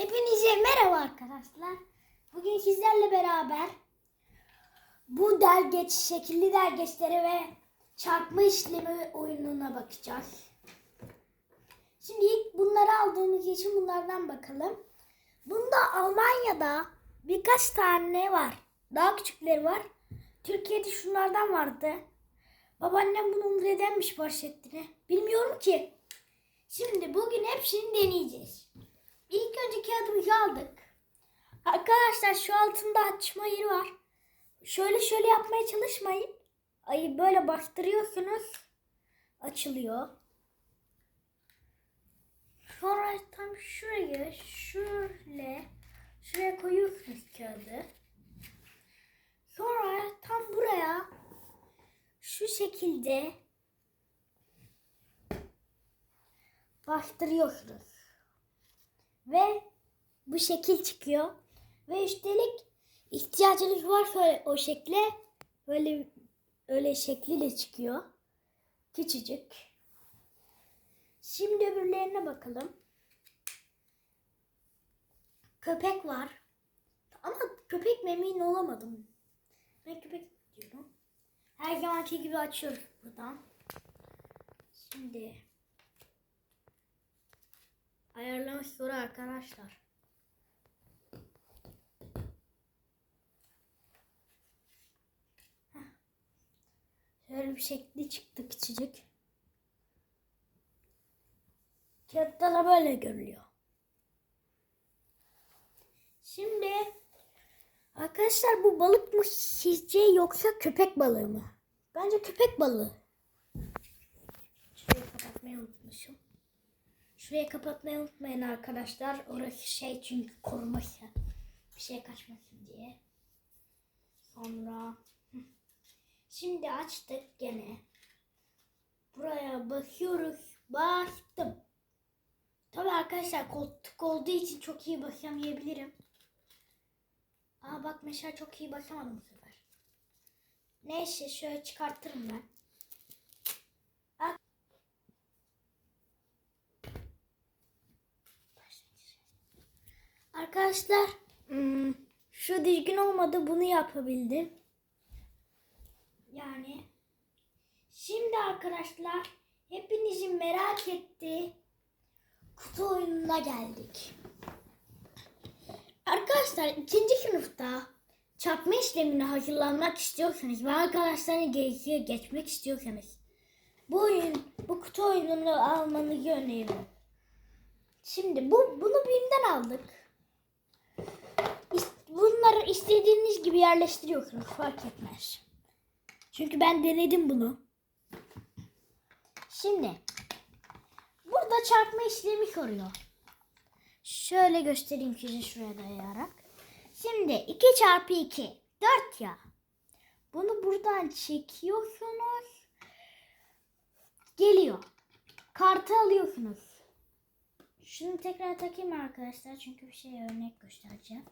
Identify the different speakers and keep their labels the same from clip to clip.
Speaker 1: Hepinize merhaba arkadaşlar. Bugün sizlerle beraber bu dergeç, şekilli dergeçlere ve çarpma işlemi oyununa bakacağız. Şimdi ilk bunları aldığımız için bunlardan bakalım. Bunda Almanya'da birkaç tane var. Daha küçükleri var. Türkiye'de şunlardan vardı. Babaannem bunu nedenmiş bahsettiğini. Bilmiyorum ki. Şimdi bugün hepsini deneyeceğiz. İlk önce kağıdımızı aldık. Arkadaşlar şu altında açma yeri var. Şöyle şöyle yapmaya çalışmayın. Ayı böyle bastırıyorsunuz. Açılıyor. Sonra tam şuraya şöyle şuraya koyuyorsunuz kağıdı. Sonra tam buraya şu şekilde bastırıyorsunuz. Ve bu şekil çıkıyor. Ve üstelik ihtiyacınız varsa o şekle böyle öyle şekliyle çıkıyor. Küçücük. Şimdi öbürlerine bakalım. Köpek var. Ama köpek mi emin olamadım. Ben köpek diyorum. Her zamanki gibi açıyoruz buradan. Şimdi ayarlamış soru arkadaşlar. Heh. Şöyle bir şekli çıktı küçücük. Kağıtta da böyle görülüyor. Şimdi arkadaşlar bu balık mı sizce yoksa köpek balığı mı? Bence köpek balığı. Şurayı kapatmayı unutmuşum. Şurayı kapatmayı unutmayın arkadaşlar. Orası şey çünkü koruması. Bir şey kaçmasın diye. Sonra şimdi açtık gene. Buraya bakıyoruz. Bastım. Tabii arkadaşlar koltuk olduğu için çok iyi basamayabilirim. Aa bak mesela çok iyi basamadım bu sefer. Neyse şöyle çıkartırım ben. Arkadaşlar hmm, şu düzgün olmadı bunu yapabildim. Yani şimdi arkadaşlar hepinizin merak ettiği kutu oyununa geldik. Arkadaşlar ikinci sınıfta çarpma işlemine hazırlanmak istiyorsanız ve arkadaşlarını gerekiyor geçmek istiyorsanız bu oyun, bu kutu oyununu almanızı öneririm. Şimdi bu bunu BİM'den aldık. Gibi yerleştiriyorsunuz fark etmez. Çünkü ben denedim bunu. Şimdi burada çarpma işlemi soruyor. Şöyle göstereyim size şuraya dayayarak. Şimdi 2 çarpı 2 4 ya. Bunu buradan çekiyorsunuz. Geliyor. Kartı alıyorsunuz. Şunu tekrar takayım arkadaşlar çünkü bir şey örnek göstereceğim.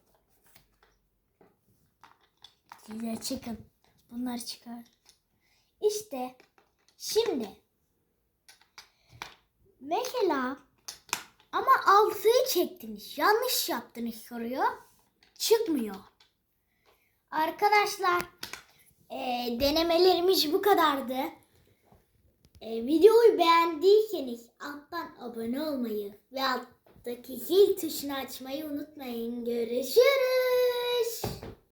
Speaker 1: Size çıkın. Bunları çıkar. İşte şimdi mesela ama altıyı çektiniz. Yanlış yaptınız soruyor. Çıkmıyor. Arkadaşlar eee, denemelerimiz bu kadardı. Eee, videoyu beğendiyseniz alttan abone olmayı ve alttaki zil tuşunu açmayı unutmayın. Görüşürüz.